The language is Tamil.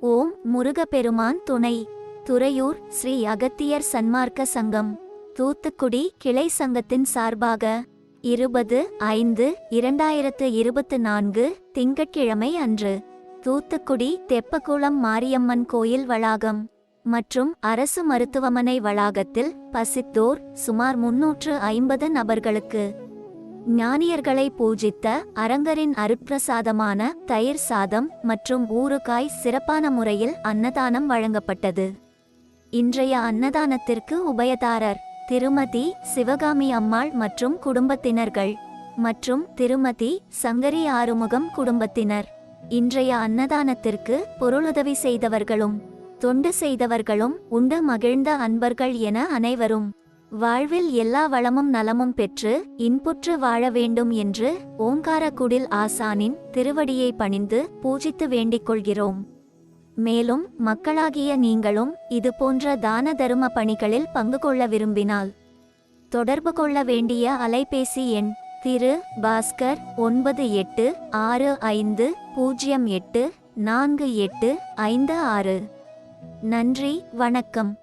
ஓம் முருகப்பெருமான் துணை. துறையூர் ஸ்ரீ அகத்தியர் சன்மார்க்க சங்கம். தூத்துக்குடி கிளை சங்கத்தின் சார்பாக இருபது ஐந்து இரண்டாயிரத்து இருபத்து நான்கு திங்கட்கிழமை அன்று தூத்துக்குடி தெப்பகுளம் மாரியம்மன் கோயில் வளாகம் மற்றும் அரசு மருத்துவமனை வளாகத்தில் பசித்தோர் சுமார் முன்னூற்று ஐம்பது நபர்களுக்கு ஞானியர்களை பூஜித்த அரங்கரின் அருட்பிரசாதமான தயிர் சாதம் மற்றும் ஊறுகாய் சிறப்பான முறையில் அன்னதானம் வழங்கப்பட்டது. இன்றைய அன்னதானத்திற்கு உபயதாரர் திருமதி சிவகாமி அம்மாள் மற்றும் குடும்பத்தினர்கள் மற்றும் திருமதி சங்கரி ஆறுமுகம் குடும்பத்தினர். இன்றைய அன்னதானத்திற்கு பொருளுதவி செய்தவர்களும் தொண்டு செய்தவர்களும் உண்டு மகிழ்ந்த அன்பர்கள் என அனைவரும் வாழ்வில் எல்லா வளமும் நலமும் பெற்று இன்புற்று வாழ வேண்டும் என்று ஓங்காரக்குடில் ஆசானின் திருவடியை பணிந்து பூஜித்து வேண்டிக் கொள்கிறோம். மேலும் மக்களாகிய நீங்களும் இது போன்ற தான தரும பணிகளில் பங்கு கொள்ள விரும்பினால் தொடர்பு கொள்ள வேண்டிய அலைபேசி எண் திரு பாஸ்கர் ஒன்பது எட்டு ஆறு ஐந்து பூஜ்ஜியம் எட்டு நான்கு எட்டு ஐந்து ஆறு. நன்றி வணக்கம்.